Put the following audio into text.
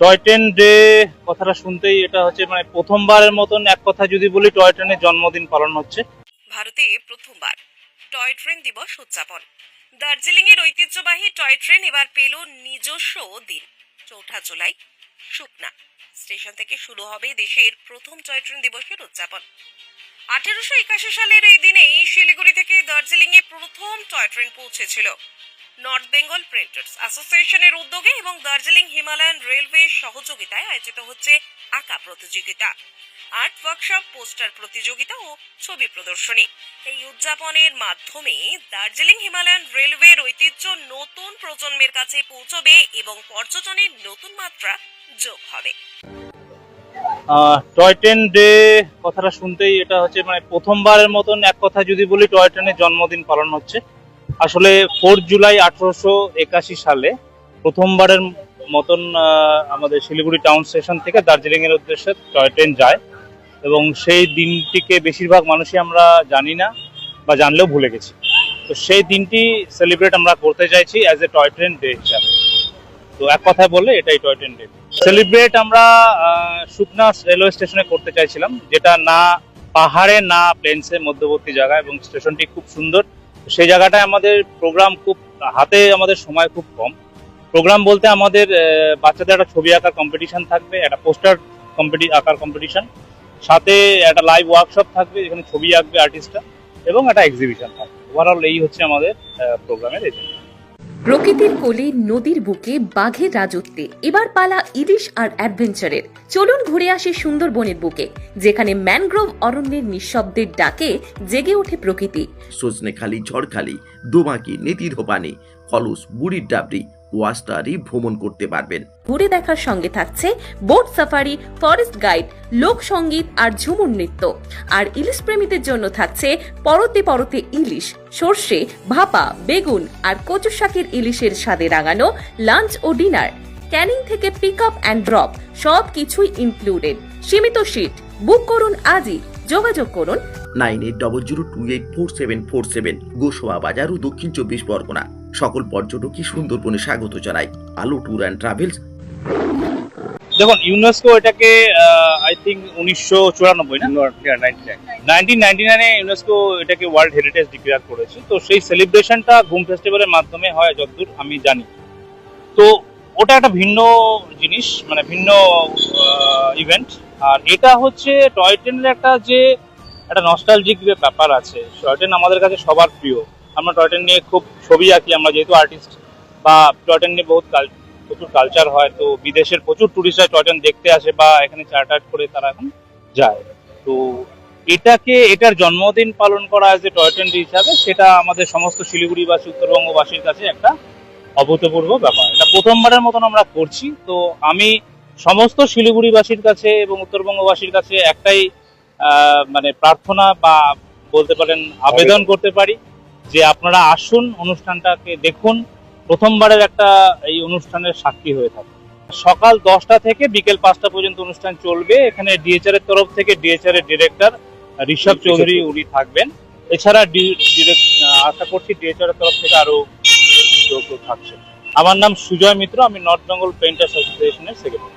Toy train day কথাটা শুনতেই এটা হচ্ছে মানে প্রথমবারের মতন এক কথা যদি বলি, টয় ট্রেনের জন্মদিন পালন হচ্ছে। ভারতে প্রথমবার টয় ট্রেন দিবস উদযাপন। দার্জিলিং এর ঐতিহ্যবাহী টয় ট্রেন এবার পেল নিজস্ব দিন, চৌঠা জুলাই, শুকনা। স্টেশন থেকে শুরু হবে দেশের প্রথম টয় ট্রেন দিবসের উদযাপন। আঠেরোশো একাশি সালের এই দিনেই শিলিগুড়ি থেকে দার্জিলিং এ প্রথম টয় ট্রেন পৌঁছেছিল। নর্থ বেঙ্গল প্রিন্টার্স অ্যাসোসিয়েশনের উদ্যোগে এবং দার্জিলিং হিমালয়ান রেলওয়ে সহযোগিতায় আয়োজিত হচ্ছে আঁকা প্রতিযোগিতা। আর্ট ওয়ার্কশপ, পোস্টার প্রতিযোগিতা ও ছবি প্রদর্শনী। এই উদযাপনের মাধ্যমে দার্জিলিং হিমালয়ান রেলওয়ের ঐতিহ্য নতুন প্রজন্মের কাছে পৌঁছবে এবং পর্যটনের নতুন মাত্রা যোগ হবে। টয় ট্রেন ডে কথাটা শুনতেই এটা হচ্ছে মানে প্রথমবারের মতন এক কথা যদি বলি, টয় ট্রেনের জন্মদিন পালন হচ্ছে। আসলে ফোর জুলাই আঠারোশো একাশি সালে প্রথমবারের মতন আমাদের শিলিগুড়ি টাউন স্টেশন থেকে দার্জিলিং এর উদ্দেশ্যে টয় ট্রেন যায় এবং সেই দিনটিকে বেশিরভাগ মানুষই আমরা জানি না বা জানলেও ভুলে গেছি। তো সেই দিনটি সেলিব্রেট আমরা করতে চাইছি as a toy train day হিসাবে। তো এক কথায় বললে এটাই টয় ট্রেন ডে সেলিব্রেট আমরা সুকনা রেলওয়ে স্টেশনে করতে চাইছিলাম, যেটা না পাহাড়ে, না প্লেন্সের মধ্যবর্তী জায়গা এবং স্টেশনটি খুব সুন্দর। সেই জায়গাটায় আমাদের প্রোগ্রাম খুব, হাতে আমাদের সময় খুব কম। প্রোগ্রাম বলতে আমাদের বাচ্চাদের একটা ছবি আঁকার কম্পিটিশন থাকবে, একটা পোস্টার কম্পিটি আঁকার কম্পিটিশন সাথে একটা লাইভ ওয়ার্কশপ থাকবে, যেখানে ছবি আঁকবে আর্টিস্টরা এবং একটা এক্সিবিশন থাকবে। ওভারঅল এই হচ্ছে আমাদের প্রোগ্রামের এজেন্ডা প্রকৃতির কোলে, নদীর বুকে, বাঘের রাজত্বে। এবার পালা ইলিশ আর অ্যাডভেঞ্চারের। চলুন ঘুরে আসে সুন্দরবনের বুকে, যেখানে ম্যানগ্রোভ অরণ্যের নিঃশব্দের ডাকে জেগে ওঠে প্রকৃতি। সজনেখালি ঝড়খালি দোমাকি নেতিধোপানি ফলস, বুড়ির ডাবরি ওয়াস্টারি ভ্রমণ করতে পারবেন। ঘুরে দেখার সঙ্গে থাকছে বোট সাফারি ফরেস্ট গাইড লোকসঙ্গীত আর ঝুমুর নৃত্য। আর ইলিশ প্রেমীদের জন্য থাকছে পরতে পরতে ইলিশ সর্ষে ভাপা বেগুন আর কচু শাকের ইলিশের স্বাদে রাঙানো লাঞ্চ ও ডিনার। ক্যানিং থেকে পিক আপ অ্যান্ড ড্রপ সব কিছুই ইনক্লুডেড। সীমিত সিট বুক করুন আজই। যোগাযোগ করুন। Nine eight double zero two eight four seven four seven গোসোয়া বাজার ও দক্ষিণ চব্বিশ পরগনা। সকল পর্যটকই সুন্দরবনে স্বাগত জানাই আলো ট্যুর অ্যান্ড ট্রাভেলস দেখুন ইউনেস্কো এটাকে আই থিঙ্ক উনিশশো চুরানব্বই না? নাইনটিন নাইনটি নাইনে ইউনেস্কো এটাকে ওয়ার্ল্ড হেরিটেজ ডিক্লেয়ার করেছে। তো সেই সেলিব্রেশনটা ঘুম ফেস্টিভ্যালের মাধ্যমে হয় যতদূর আমি জানি। তো ওটা একটা ভিন্ন জিনিস মানে ভিন্ন ইভেন্ট আর এটা হচ্ছে টয় ট্রেনের একটা যে একটা নস্টালজিক ব্যাপার আছে টয় ট্রেন আমাদের কাছে সবার প্রিয়। আমরা টয় ট্রেন নিয়ে খুব ছবি আঁকি আমরা যেহেতু আর্টিস্ট বা টয় ট্রেন নিয়ে বহুত কাল প্রচুর কালচার হয় তো বিদেশের প্রচুর টুরিস্টরা টয় ট্রেন দেখতে আসে বা এখানে চার্টার করে তারা এখন যায়। তো এটাকে এটার জন্মদিন পালন করা যে টয় ট্রেন হিসাবে সেটা আমাদের সমস্ত শিলিগুড়িবাসী উত্তরবঙ্গবাসীর কাছে একটা অভূতপূর্ব ব্যাপার। এটা প্রথমবারের মতন আমরা করছি তো আমি সমস্ত শিলিগুড়িবাসীর কাছে এবং উত্তরবঙ্গবাসীর কাছে একটাই আহ, মানে প্রার্থনা বা বলতে পারেন আবেদন। করতে পারি। যে আপনারা আসুন অনুষ্ঠানটাকে দেখুন প্রথমবারের একটা এই অনুষ্ঠানের সাক্ষী হয়ে থাকে সকাল দশটা থেকে বিকেল পাঁচটা পর্যন্ত অনুষ্ঠান চলবে। এখানে ডিএচআর এর তরফ থেকে ডিএচআর এর ডিরেক্টর ঋষভ চৌধুরী উনি থাকবেন। এছাড়া ডি- আশা করছি ডিএচআর এর তরফ থেকে আরও কেউ কেউ থাকছে আমার নাম সুজয় মিত্র আমি নর্থ বেঙ্গল পেন্টার্স অ্যাসোসিয়েশনের সেক্রেটারি